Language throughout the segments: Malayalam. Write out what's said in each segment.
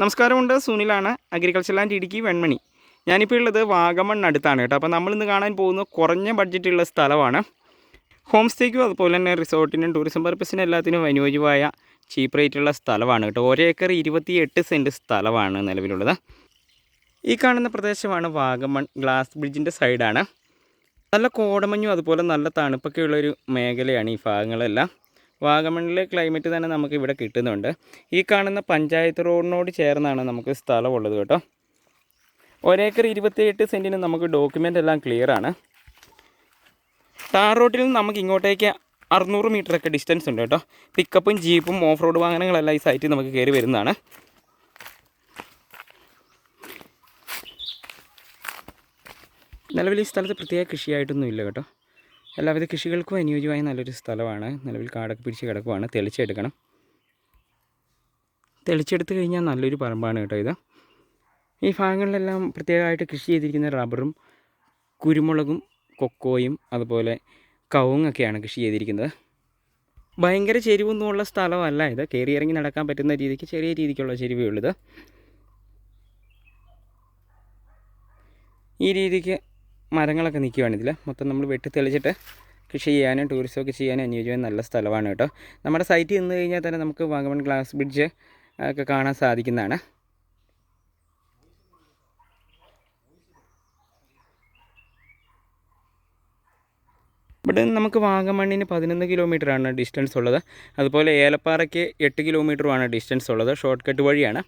നമസ്കാരമുണ്ട്. സുനിലാണ് അഗ്രികൾച്ചർ ലാൻഡ് ഇടുക്കി വെൺമണി. ഞാനിപ്പോൾ ഉള്ളത് വാഗമൺ അടുത്താണ് കേട്ടോ. അപ്പോൾ നമ്മളിന്ന് കാണാൻ പോകുന്ന കുറഞ്ഞ ബഡ്ജറ്റുള്ള സ്ഥലമാണ്. ഹോം സ്റ്റേക്കും അതുപോലെ തന്നെ റിസോർട്ടിനും ടൂറിസം പർപ്പസിനും എല്ലാത്തിനും അനുയോജ്യമായ ചീപ്പ് റേറ്റുള്ള സ്ഥലമാണ് കേട്ടോ. ഒരേ ഏക്കർ ഇരുപത്തി എട്ട് സെന്റ് സ്ഥലമാണ് നിലവിലുള്ളത്. ഈ കാണുന്ന പ്രദേശമാണ് വാഗമൺ. ഗ്ലാസ് ബ്രിഡ്ജിന്റെ സൈഡാണ് നല്ല കോടമഞ്ഞും അതുപോലെ നല്ല തണുപ്പൊക്കെയുള്ളൊരു മേഖലയാണ് ഈ ഭാഗങ്ങളെല്ലാം. വാഗമണിലെ ക്ലൈമറ്റ് തന്നെ നമുക്ക് ഇവിടെ കിട്ടുന്നുണ്ട്. ഈ കാണുന്ന പഞ്ചായത്ത് റോഡിനോട് ചേർന്നാണ് നമുക്ക് സ്ഥലമുള്ളത് കേട്ടോ. ഒരേക്കർ ഇരുപത്തിയെട്ട് സെന്റിന് നമുക്ക് ഡോക്യുമെന്റ് എല്ലാം ക്ലിയറാണ് ടാർ റോഡിൽ നിന്ന് നമുക്ക് ഇങ്ങോട്ടേക്ക് അറുന്നൂറ് മീറ്ററൊക്കെ ഡിസ്റ്റൻസ് ഉണ്ട് കേട്ടോ. പിക്കപ്പും ജീപ്പും ഓഫ് റോഡ് വാഹനങ്ങളെല്ലാം ഈ സൈറ്റിൽ നമുക്ക് കയറി വരുന്നതാണ്. നിലവിൽ ഈ സ്ഥലത്ത് പ്രത്യേക കൃഷിയായിട്ടൊന്നും ഇല്ല കേട്ടോ. എല്ലാവിധ കൃഷികൾക്കും അനുയോജ്യമായ നല്ലൊരു സ്ഥലമാണ്. നിലവിൽ കാടൊക്കെ പിടിച്ച് കിടക്കുവാണ്. തെളിച്ചെടുക്കണം. തെളിച്ചെടുത്ത് കഴിഞ്ഞാൽ നല്ലൊരു പറമ്പാണ് കേട്ടോ ഇത്. ഈ ഭാഗങ്ങളിലെല്ലാം പ്രത്യേകമായിട്ട് കൃഷി ചെയ്തിരിക്കുന്ന റബ്ബറും കുരുമുളകും കൊക്കോയും അതുപോലെ കവുങ്ങൊക്കെയാണ് കൃഷി ചെയ്തിരിക്കുന്നത്. ഭയങ്കര ചെരിവൊന്നുമുള്ള സ്ഥലമല്ല ഇത്. കയറി ഇറങ്ങി നടക്കാൻ പറ്റുന്ന രീതിക്ക് ചെറിയ രീതിക്കുള്ള ചെരിവേ ഉള്ളത് ഈ രീതിക്ക് മരങ്ങളൊക്കെ നിൽക്കുകയാണ് ഇതിൽ മൊത്തം നമ്മൾ വെട്ടി തെളിച്ചിട്ട് കൃഷി ചെയ്യാനും ടൂറിസമൊക്കെ ചെയ്യാനും അനുയോജ്യമായ നല്ല സ്ഥലമാണ് കേട്ടോ. നമ്മുടെ സൈറ്റിൽ നിന്ന് കഴിഞ്ഞാൽ തന്നെ നമുക്ക് വാഗമൺ ഗ്ലാസ് ബ്രിഡ്ജ് ഒക്കെ കാണാൻ സാധിക്കുന്നതാണ്. ഇവിടെ നമുക്ക് വാഗമണ്ണിന് പതിനൊന്ന് കിലോമീറ്ററാണ് ഡിസ്റ്റൻസ് ഉള്ളത്. അതുപോലെ ഏലപ്പാറയ്ക്ക് എട്ട് കിലോമീറ്ററുമാണ് ഡിസ്റ്റൻസ് ഉള്ളത്. ഷോർട്ട് കട്ട് വഴിയാണ്.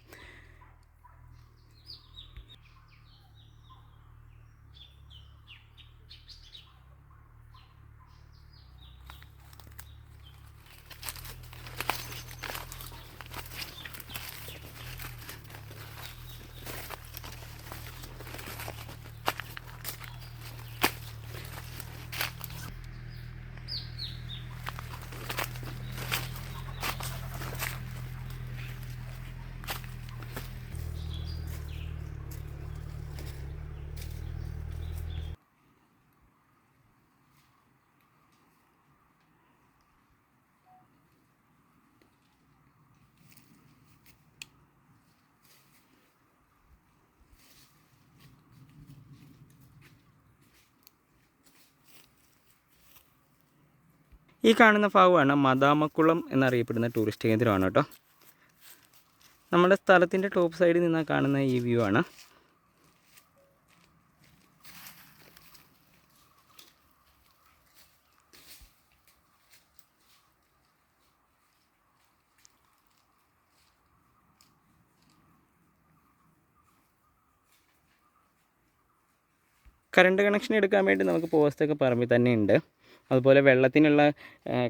ഈ കാണുന്ന ഭാഗമാണ് മദാമക്കുളം എന്നറിയപ്പെടുന്ന ടൂറിസ്റ്റ് കേന്ദ്രമാണ് കേട്ടോ. നമ്മുടെ സ്ഥലത്തിന്റെ ടോപ്പ് സൈഡിൽ നിന്നാണ് കാണുന്ന ഈ വ്യൂ ആണ്. കറണ്ട് കണക്ഷൻ എടുക്കാൻ വേണ്ടി നമുക്ക് പോസ്റ്റൊക്കെ പറമ്പിൽ തന്നെ ഉണ്ട്. അതുപോലെ വെള്ളത്തിനുള്ള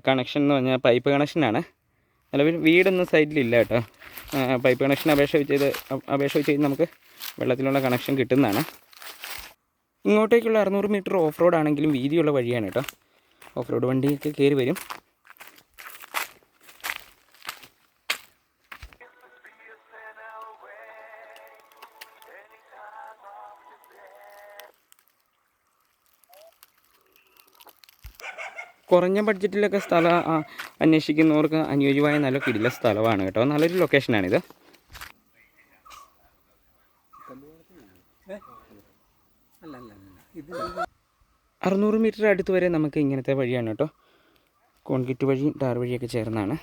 കണക്ഷൻ എന്ന് പറഞ്ഞാൽ പൈപ്പ് കണക്ഷനാണ് നിലവിൽ വീടൊന്നും സൈഡിലില്ല കേട്ടോ. പൈപ്പ് കണക്ഷൻ അപേക്ഷ ചെയ്ത് അപേക്ഷ ചെയ്ത് നമുക്ക് വെള്ളത്തിലുള്ള കണക്ഷൻ കിട്ടുന്നതാണ്. ഇങ്ങോട്ടേക്കുള്ള അറുന്നൂറ് മീറ്റർ ഓഫ് റോഡ് ആണെങ്കിലും വീതിയുള്ള വഴിയാണ് കേട്ടോ. ഓഫ് റോഡ് വണ്ടിയൊക്കെ കയറി വരും. കുറഞ്ഞ ബഡ്ജറ്റിലൊക്കെ സ്ഥലം അന്വേഷിക്കുന്നവർക്ക് അനുയോജ്യമായ നല്ല കിടില സ്ഥലമാണ് കേട്ടോ. നല്ലൊരു ലൊക്കേഷനാണിത് അറുന്നൂറ് മീറ്റർ അടുത്ത് വരെ നമുക്ക് ഇങ്ങനത്തെ വഴിയാണ് കേട്ടോ. കോൺക്രീറ്റ് വഴി ടാർ വഴിയൊക്കെ ചേർന്നാണ്.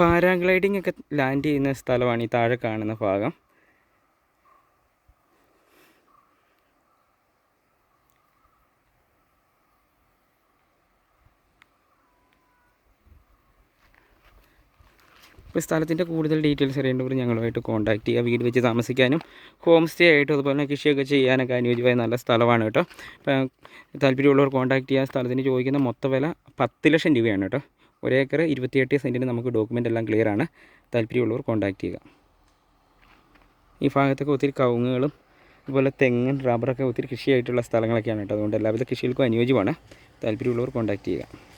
പാരാഗ്ലൈഡിംഗ് ഒക്കെ ലാൻഡ് ചെയ്യുന്ന സ്ഥലമാണ് ഈ താഴെ കാണുന്ന ഭാഗം. ഇപ്പോൾ സ്ഥലത്തിന്റെ കൂടുതൽ ഡീറ്റെയിൽസ് അറിയേണ്ടവർ ഞങ്ങളുമായിട്ട് കോൺടാക്ട് ചെയ്യുക. വീട് വെച്ച് താമസിക്കാനും ഹോം സ്റ്റേ ആയിട്ടും അതുപോലെ തന്നെ കൃഷിയൊക്കെ ചെയ്യാനൊക്കെ അനുയോജ്യമായ നല്ല സ്ഥലമാണ് കേട്ടോ. താല്പര്യമുള്ളവർ കോൺടാക്ട് ചെയ്യുക. സ്ഥലത്തിന് ചോദിക്കുന്ന മൊത്ത വില പത്ത് ലക്ഷം രൂപയാണ് കേട്ടോ. ഒരേക്കർ ഇരുപത്തിയെട്ട് സെന്റിന് നമുക്ക് ഡോക്യുമെന്റ് എല്ലാം ക്ലിയർ ആണ്. താല്പര്യമുള്ളവർ കോൺടാക്ട് ചെയ്യുക. ഈ ഭാഗത്തൊക്കെ ഒത്തിരി കവുങ്ങുകളും അതുപോലെ തെങ്ങും റബ്ബറൊക്കെ ഒത്തിരി കൃഷിയായിട്ടുള്ള സ്ഥലങ്ങളൊക്കെയാണ് കേട്ടോ. അതുകൊണ്ട് എല്ലാവിധ കൃഷികൾക്കും അനുയോജ്യമാണ്. താല്പര്യമുള്ളവർ കോൺടാക്ട് ചെയ്യുക.